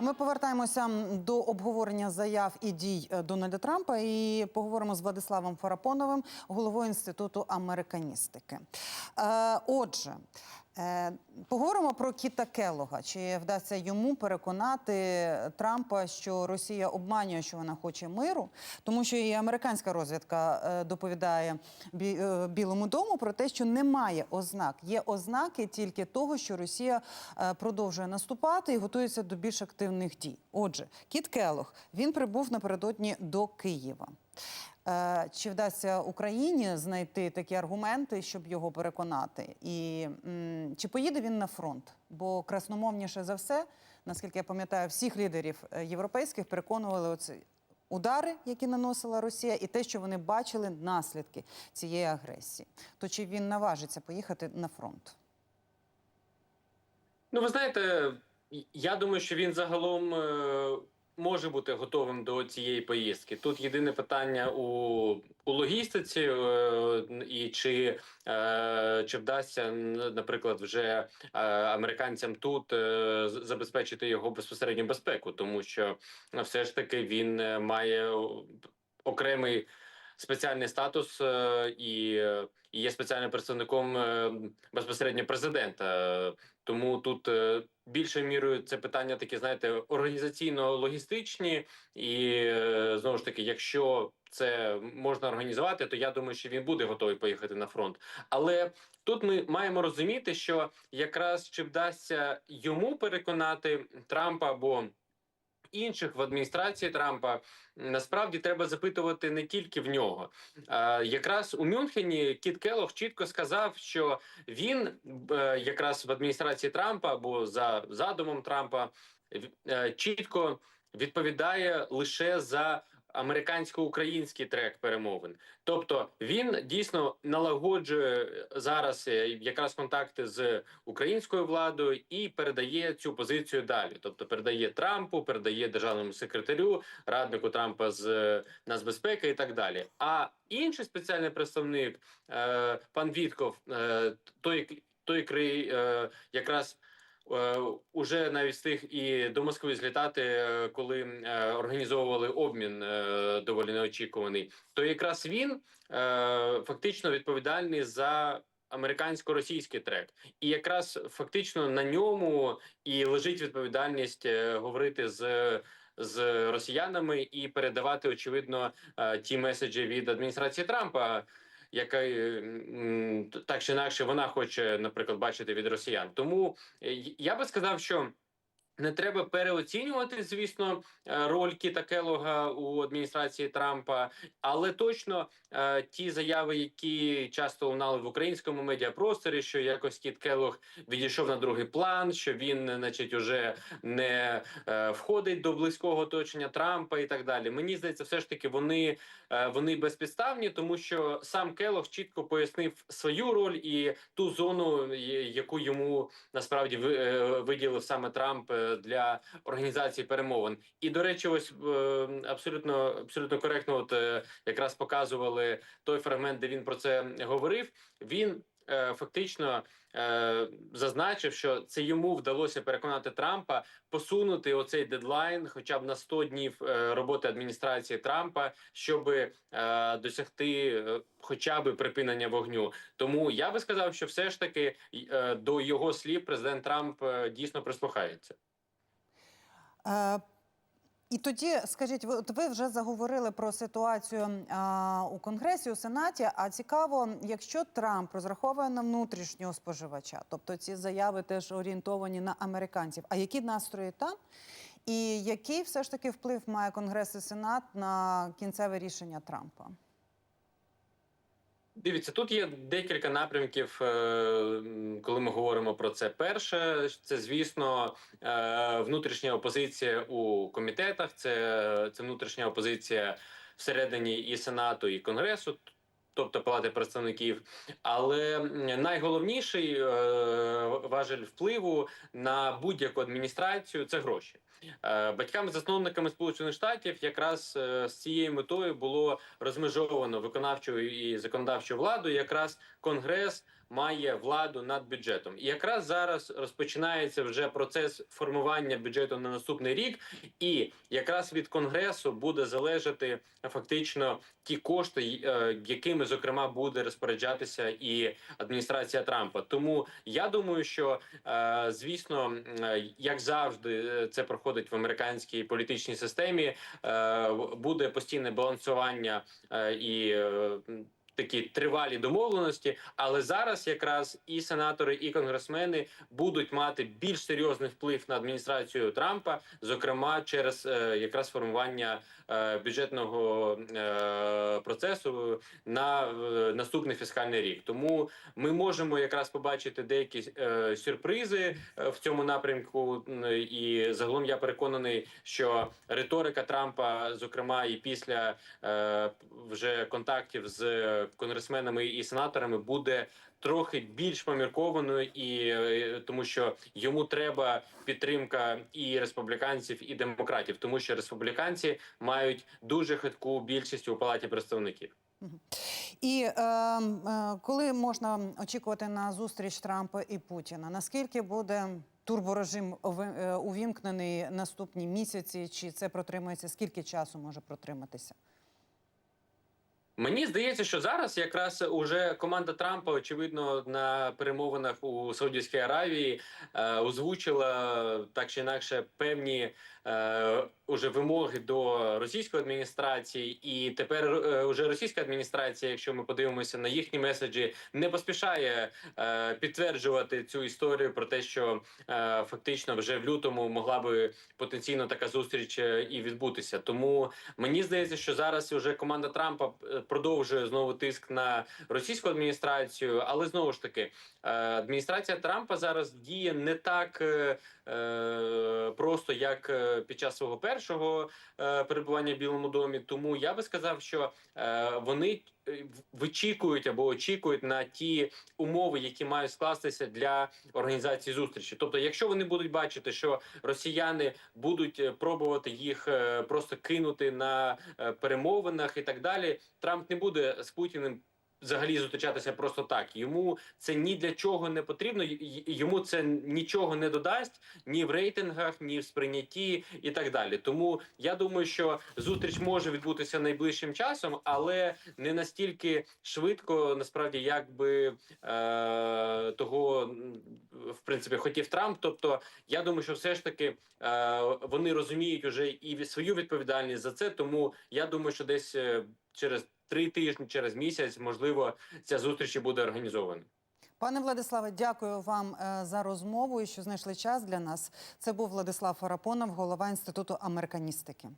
Ми повертаємося до обговорення заяв і дій е, Дональда Трампа і поговоримо з Владиславом Фарапоновим, головою інституту американістики. Е, Отже, поговоримо про Кіта Келога. Чи вдасться йому переконати Трампа, що Росія обманює, що вона хоче миру, тому що і американська розвідка е, доповідає е, Білому дому про те, що немає ознак. Є ознаки тільки того, що Росія е, продовжує наступати і готується до більш активних дій. Отже, Кіт Келог він прибув напередодні до Києва. Е, Чи вдасться Україні знайти такі аргументи, щоб його переконати? І чи поїде він на фронт? Бо красномовніше за все, наскільки я пам'ятаю, всіх лідерів е, європейських переконували оці удари, які наносила Росія, і те, що вони бачили наслідки цієї агресії. То чи він наважиться поїхати на фронт? Ну, ви знаєте, я думаю, що він загалом е, може бути готовим до цієї поїздки. Тут єдине питання у, у логістиці, е, і чи, е, чи вдасться, наприклад, вже е, американцям тут забезпечити його безпосередню безпеку, тому що е, все ж таки він має окремий. Спеціальний статус і, є спеціальним представником безпосередньо президента. Тому тут більше більшою мірою це питання такі, знаєте, організаційно-логістичні, і е, знову ж таки, якщо це можна організувати, то я думаю, що він буде готовий поїхати на фронт. Але тут ми маємо розуміти, що якраз чи вдасться йому переконати Трампа або інших в адміністрації Трампа насправді треба запитувати не тільки в нього. Якраз у Мюнхені Кіт Келох чітко сказав, що він е, якраз в адміністрації Трампа або за задумом Трампа е, чітко відповідає лише за американсько-український трек перемовин. Тобто він дійсно налагоджує зараз е, якраз контакти з українською владою і передає цю позицію далі. Тобто передає Трампу, передає державному секретарю, раднику Трампа з е, нацбезпеки і так далі. А інший спеціальний представник, е, пан Вітков, той, той крий е, якраз. Е, Уже навіть встиг і до Москви злітати, е, коли е, організовували обмін доволі неочікуваний. То якраз він фактично відповідальний за американсько-російський трек, і якраз фактично на ньому і лежить відповідальність говорити з. З росіянами і передавати очевидно ті меседжі від адміністрації Трампа, яка е, так чи інакше вона хоче, наприклад, бачити від росіян. Тому е, я би сказав, що. Не треба переоцінювати, звісно, е, роль Кіта Келога у адміністрації Трампа, але точно е, ті заяви, які часто лунали в українському медіапросторі, що якось Кіт Келог відійшов на другий план, що він, значить, уже не е, входить до близького оточення Трампа і так далі. Мені здається, все ж таки вони, вони безпідставні, тому що сам Келог чітко пояснив свою роль і ту зону, яку йому насправді виділив саме Трамп для організації перемовин. І до речі, ось е, абсолютно абсолютно коректно, от е, якраз показували той фрагмент, де він про це говорив. Він е, фактично зазначив, що це йому вдалося переконати Трампа посунути оцей дедлайн, хоча б на 100 днів роботи адміністрації Трампа, щоб досягти хоча б припинення вогню. Тому я би сказав, що все ж таки до його слів президент Трамп дійсно прислухається. Е, І тоді скажіть, ви от ви вже заговорили про ситуацію а, у Конгресі, у Сенаті. А цікаво, якщо Трамп розраховує на внутрішнього споживача, тобто ці заяви теж орієнтовані на американців. А які настрої там? І який все ж таки вплив має Конгрес і Сенат на кінцеве рішення Трампа? Дивіться, тут є декілька напрямків, е, коли ми говоримо про це. Перше, це звісно е, внутрішня опозиція у комітетах. Це, це внутрішня опозиція всередині і сенату, і конгресу. Тобто палати представників, але найголовніший е, важель впливу на будь-яку адміністрацію це гроші. Е, Батьками-засновниками Сполучених Штатів якраз е, з цією метою було розмежовано виконавчу і законодавчу владу. Якраз Конгрес має владу над бюджетом. І якраз зараз розпочинається вже процес формування бюджету на наступний рік, і якраз від конгресу буде залежати фактично ті кошти, е, якими зокрема буде розпоряджатися і адміністрація Трампа. Тому я думаю, що е, звісно, е, як завжди, е, це проходить в американській політичній системі. е, Буде постійне балансування е, і. Такі тривалі домовленості, але зараз якраз і сенатори, і конгресмени будуть мати більш серйозний вплив на адміністрацію Трампа, зокрема через е, якраз формування е, бюджетного е, процесу на е, наступний фіскальний рік. Тому ми можемо якраз побачити деякі е, сюрпризи е, в цьому напрямку. І загалом я переконаний, що риторика Трампа, зокрема і після е, вже контактів з конгресменами і сенаторами, буде трохи більш поміркованою, і е, тому що йому треба підтримка і республіканців, і демократів, тому що республіканці мають дуже хитку більшість у палаті представників. І е, е, коли можна очікувати на зустріч Трампа і Путіна? Наскільки буде турборежим е, увімкнений наступні місяці? Чи це протримується? Скільки часу може протриматися? Мені здається, що зараз якраз уже команда Трампа, очевидно, на перемовинах у Саудівській Аравії е, озвучила так чи інакше певні е, уже вимоги до російської адміністрації, і тепер е, уже російська адміністрація, якщо ми подивимося на їхні меседжі, не поспішає е, підтверджувати цю історію про те, що е, фактично вже в лютому могла би потенційно така зустріч е, і відбутися. Тому Мені здається, що зараз вже команда Трампа е, продовжує знову тиск на російську адміністрацію, але знову ж таки, е, адміністрація Трампа зараз діє не так е, просто, як е, під час свого першого е, перебування в Білому домі. Тому я би сказав, що е, вони е, вичікують або очікують на ті умови, які мають скластися для організації зустрічі. Тобто, якщо вони будуть бачити, що росіяни будуть е, пробувати їх е, просто кинути на е, перемовинах і так далі, Трамп не буде з Путіним. Взагалі зустрічатися просто так. Йому це ні для чого не потрібно. Йому це нічого не додасть ні в рейтингах, ні в сприйнятті і так далі. Тому я думаю, що зустріч може відбутися найближчим часом, але не настільки швидко, насправді, як би е, того в принципі хотів Трамп. Тобто, я думаю, що все ж таки е, вони розуміють уже і свою відповідальність за це. Тому я думаю, що десь е, через три тижні, через місяць, можливо, ця зустріч буде організована. Пане Владиславе, дякую вам е, за розмову і що знайшли час для нас. Це був Владислав Фарапонов, голова інституту американістики.